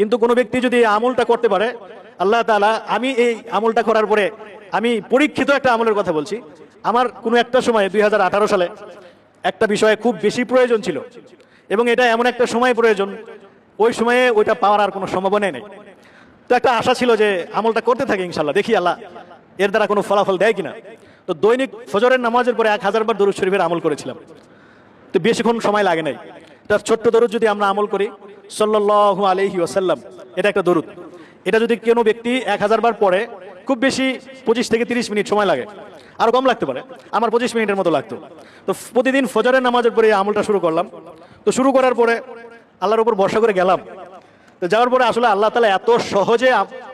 কিন্তু কোনো ব্যক্তি যদি এই আমলটা করতে পারে, আল্লাহ তাআলা, আমি এই আমলটা করার পরে আমি পরীক্ষিত একটা আমলের কথা বলছি। আমার কোনো একটা সময় দুই সালে একটা বিষয়ে খুব বেশি প্রয়োজন ছিল এবং এটা এমন একটা সময় প্রয়োজন, ওই সময়ে ওইটা পাওয়ার আর কোনো সম্ভাবনাই নেই। তো একটা আশা ছিল যে আমলটা করতে থাকি ইনশাল্লাহ দেখি আল্লাহ এর দ্বারা কোনো ফলাফল দেয় কিনা। তো দৈনিক ফজরের নামাজের পরে এক হাজার বার দরুদ শরীফের আমল করেছিলাম। তো বেশিক্ষণ সময় লাগে নাই। তার ছোট্ট দরুদ যদি আমরা আমল করি সাল্লাল্লাহু আলাইহি ওয়াসাল্লাম। এটা একটা দরুদ। এটা যদি কোনো ব্যক্তি এক হাজার বার পড়ে, খুব বেশি পঁচিশ থেকে তিরিশ মিনিট সময় লাগে। আরও কম লাগতে পারে। আমার পঁচিশ মিনিটের মতো লাগতো। তো প্রতিদিন ফজরের নামাজের পরে আমলটা শুরু করলাম। তো শুরু করার পরে আল্লাহর উপর ভরসা করে গেলাম। তো যাওয়ার পরে আসলে আল্লাহ তালা এত সহজে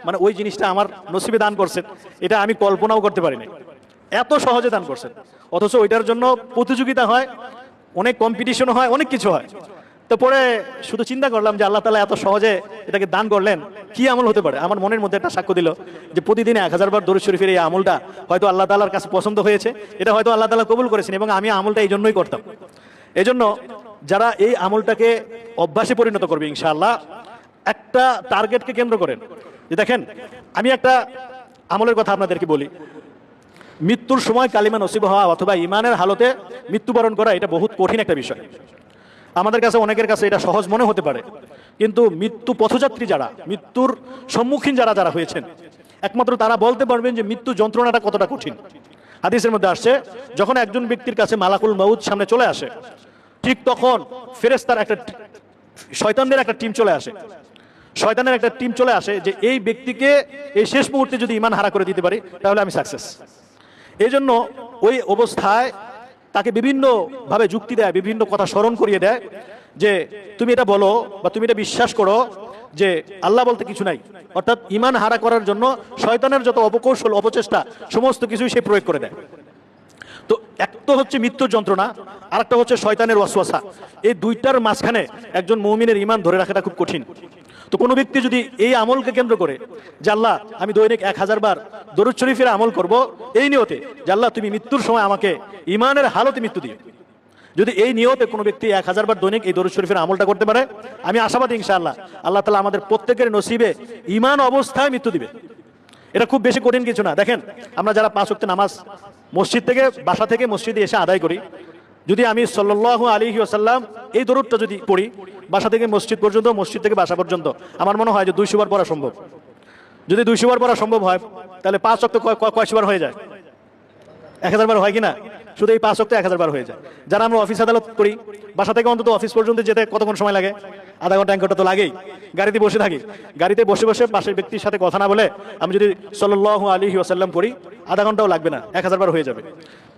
মানে ওই জিনিসটা আমার নসিবে দান করছেন, এটা আমি কল্পনাও করতে পারিনি। এত সহজে দান করছেন। অথচ ওইটার জন্য প্রতিযোগিতা হয়, অনেক কম্পিটিশন হয়, অনেক কিছু হয়। তো পরে শুধু চিন্তা করলাম যে আল্লাহ তালা এত সহজে এটাকে দান করলেন। কি আমল হতে পারে? আমার মনের মধ্যে একটা সাক্ষ্য দিল যে প্রতিদিন এক হাজার বার দরুদ শরীফের এই আমলটা হয়তো আল্লাহ তালার কাছে পছন্দ হয়েছে। এটা হয়তো আল্লাহ তালা কবুল করেছেন এবং আমি আমলটা এই জন্যই করতাম। এজন্য যারা এই আমলটাকে অভ্যাসে পরিণত করবে ইনশাআল্লাহ, একটা টার্গেটকে কেন্দ্র করেন। যে দেখেন, আমি একটা আমলের কথা আপনাদেরকে বলি। মৃত্যুর সময় কালিমা নসিব হওয়া অথবা ইমানের হালতে মৃত্যুবরণ করা এটা বহুত কঠিন একটা বিষয়। আমাদের কাছে অনেকের কাছে এটা সহজ মনে হতে পারে। কিন্তু মৃত্যু পথযাত্রী যারা, মৃত্যুর সম্মুখীন যারা যারা হয়েছেন, একমাত্র তারা বলতে পারবেন যে মৃত্যু যন্ত্রণাটা কতটা কঠিন। হাদিসের মধ্যে আসছে, যখন একজন ব্যক্তির কাছে মালাকুল মাউদ সামনে চলে আসে, ঠিক তখন ফেরেস্তার একটা শয়তানদের একটা টিম চলে আসে। শয়তানের একটা টিম চলে আসে যে এই ব্যক্তিকে এই শেষ মুহূর্তে যদি ইমান হারা করে দিতে পারি, তাহলে আমি সাকসেস এই জন্য ওই অবস্থায় তাকে বিভিন্ন ভাবে যুক্তি দেয়, বিভিন্ন কথা স্মরণ করিয়ে দেয় যে তুমি এটা বলো বা তুমি এটা বিশ্বাস করো যে আল্লাহ বলতে কিছু নাই। অর্থাৎ ইমান হারা করার জন্য শয়তানের যত অপকৌশল, অপচেষ্টা, সমস্ত কিছুই সে প্রয়োগ করে দেয়। তো এক তো হচ্ছে মৃত্যুর যন্ত্রণা আর একটা হচ্ছে শয়তানের ওয়াসওয়াসা। এই দুইটার মাঝখানে একজন মৌমিনের ইমান ধরে রাখাটা খুব কঠিন। তো কোনো ব্যক্তি যদি এই আমলকে কেন্দ্র করে যে আল্লাহ, আমি দৈনিক এক হাজার বার দরুদ শরীফের আমল করব, এই নিয়তে যে আল্লাহ, তুমি মৃত্যুর সময় আমাকে ইমানের হালতে মৃত্যু দিও। যদি এই নিয়তে কোনো ব্যক্তি এক হাজার বার দৈনিক এই দরুদ শরীফের আমলটা করতে পারে, আমি আশাবাদী ইনশাআল্লাহ, আল্লাহ তালা আমাদের প্রত্যেকের নসিবে ইমান অবস্থায় মৃত্যু দিবে। এটা খুব বেশি কঠিন কিছু না। দেখেন, আমরা যারা পাঁচ ওয়াক্ত নামাজ মসজিদ থেকে, বাসা থেকে মসজিদে এসে আদায় করি যদি আমি সাল্লাহ আলী আসাল্লাম এই দরুদটা যদি পড়ি, বাসা থেকে মসজিদ পর্যন্ত, মসজিদ থেকে বাসা পর্যন্ত, আমার মনে হয় যে দুইশো বার পড়া সম্ভব। যদি দুইশো বার পড়া সম্ভব হয়, তাহলে পাঁচ অক্ট কয়শো বার হয়ে যায়? এক হাজার বার হয় কি না? শুধু এই পাঁচ অক্ট এক হাজার বার হয়ে যায়। যারা আমরা অফিস আদালত করি, বাসা থেকে অন্তত অফিস পর্যন্ত যেতে কতক্ষণ সময় লাগে? আধা ঘণ্টা, এক ঘণ্টা তো লাগেই। গাড়িতে বসে থাকি। গাড়িতে বসে বসে পাশের ব্যক্তির সাথে কথা না বলে, আমি যদি সাল্লাহ আলী ওয়াসাল্লাম করি আধা ঘন্টাও লাগবে না, এক হাজার বার হয়ে যাবে।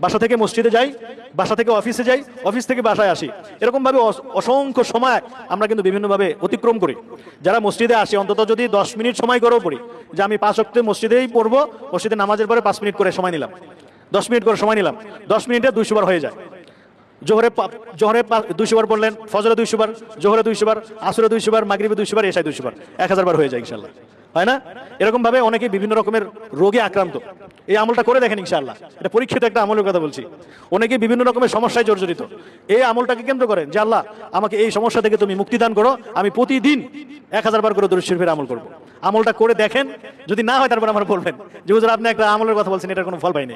বাসা থেকে মসজিদে যাই, বাসা থেকে অফিসে যাই, অফিস থেকে বাসায় আসি। এরকমভাবে অস- অসংখ্য সময় আমরা কিন্তু বিভিন্নভাবে অতিক্রম করি। যারা মসজিদে আসে, অন্তত যদি দশ মিনিট সময় করেও পড়ি, যে আমি পাঁচ অক্টে মসজিদেই পড়ব, মসজিদে নামাজের পরে পাঁচ মিনিট করে সময় নিলাম। দশ মিনিট করে সময় নিলাম। দশ মিনিটে দুইশো বার হয়ে যায়। জোহরে জোহরে দুইশো বার পড়লেন, ফজরে দুইশো বার, জোহরে দুইশো বার, আসরে দুইশো বার, মাগরিবে দুইশো বার এসাই দুইশো বার, এক হাজার বার হয়ে যায় ইনশাল্লাহ। হয় না? এরকমভাবে অনেকে বিভিন্ন রকমের রোগে আক্রান্ত। এই আমলটা করে দেখেন ইনশাল্লাহ এটা পরীক্ষিত একটা আমলের কথা বলছি। অনেকে বিভিন্ন রকমের সমস্যায় জর্জরিত। এই আমলটাকে কেন্দ্র করেন যে, আল্লাহ, আমাকে এই সমস্যা থেকে তুমি মুক্তিদান করো। আমি প্রতিদিন এক হাজার বার করে দরুদ শরীফের আমল করব। আমলটা করে দেখেন। যদি না হয়, তারপর আমার বলবেন। যে আপনি একটা আমলের কথা বলছেন, এটার কোনো ফল পাইনি।